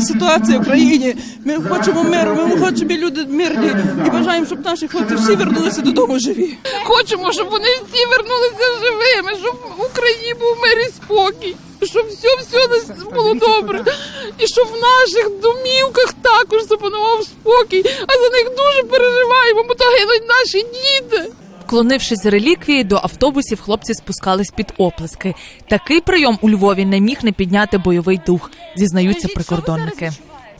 ситуація в країні. Ми хочемо миру, ми хочемо люди мирні і бажаємо, щоб наші хлопці всі вернулися додому живі. Хочемо, щоб вони всі вернулися живими, щоб в Україні був мир і спокій, щоб все все було добре, і щоб в наших домівках також запанував спокій. А за них дуже переживаємо, бо то гинуть наші діти. Вклонившись реліквії, до автобусів хлопці спускались під оплески. Такий прийом у Львові не міг не підняти бойовий дух, зізнаються прикордонники.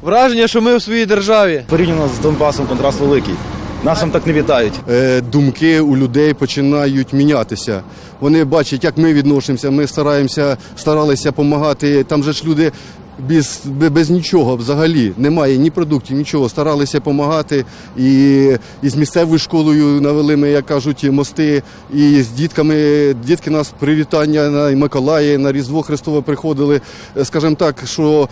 Враження, що ми в своїй державі. Порівняно з Донбасом контраст великий. Нас там так не вітають. е, думки у людей починають мінятися. Вони бачать, як ми відносимося. Ми стараємося старалися допомагати. Там же ж люди без, бе- без нічого взагалі немає ні продуктів, нічого. Старалися допомагати. І, і з місцевою школою навели ми, як кажуть, мости. І з дітками дітки нас привітання на Миколаї, на Різдво Христове приходили. Скажімо так, що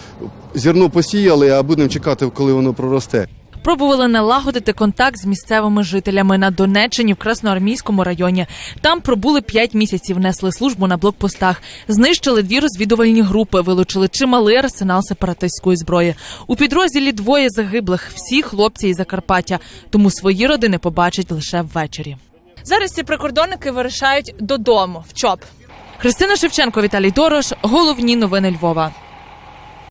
зерно посіяли, а будемо чекати, коли воно проросте. Пробували налагодити контакт з місцевими жителями на Донеччині в Красноармійському районі. Там пробули п'ять місяців, несли службу на блокпостах, знищили дві розвідувальні групи, вилучили чималий арсенал сепаратистської зброї. У підрозділі двоє загиблих, всі хлопці із Закарпаття, тому свої родини побачать лише ввечері. Зараз ці прикордонники вирішають додому в ЧОП. Христина Шевченко, Віталій Дорош. Головні новини Львова.